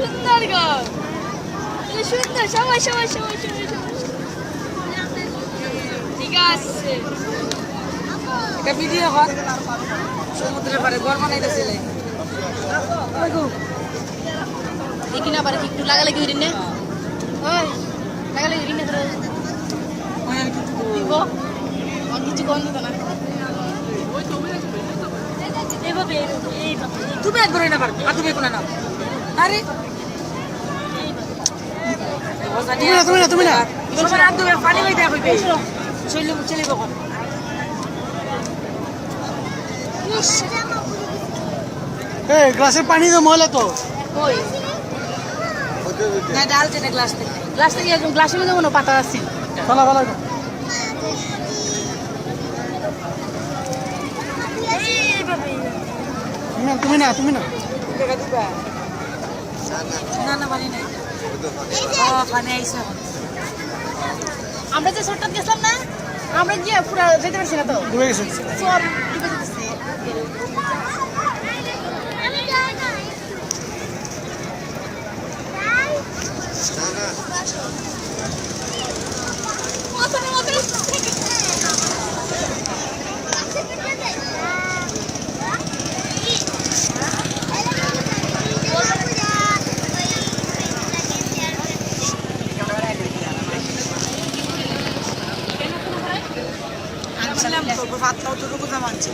সুন্দর গো সুন্দর সবাই সবাই সবাই ঠিক আছে এটা ভিডিও হয় সমুদ্রের পারে ঘর বানাইতেছিলে দেখি না পারে একটু লাগালে কি নে ওই তুমি একবার না পারবে আরে তুমি না তুমি না তুমি না। সবার হাত ধরে পানি হইতে হইবে চলে চলে কখন এই গ্লাসের পানি তো ময়লা তো। কই? না ডালছে না গ্লাস থেকে। গ্লাস থেকে একদম গ্লাসের মধ্যে কোনো পাতা আছে। ফেলা ফেলা। তুমি না তুমি না না। না না পানি নাই। আমরা যে শর্টকাট গেছিলাম না আমরা গিয়ে পুরো যেতে পারছি না তো। ঘুরে গেছি। সব আনছিলাম তো অতটুকু তো রুকু জামানছি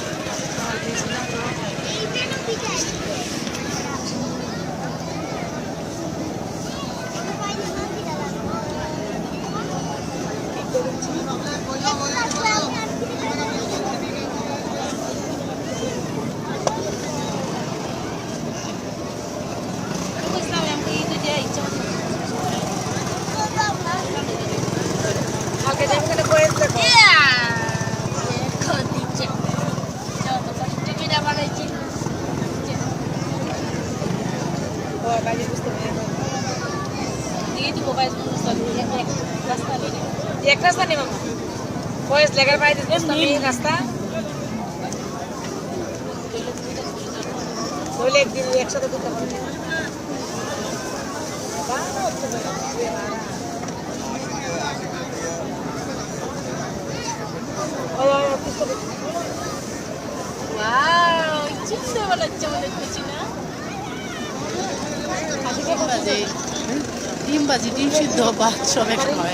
বুঝলাম ও কাজে বুঝতে পারি এক রাস্তা নেই মামা বয়স লেগার বাইরে বুঝতাম এই রাস্তা ধরলে একদিন একসাথে করতে পারবে ডিম বাজি ডিম সিদ্ধ বা সব একটা খাওয়া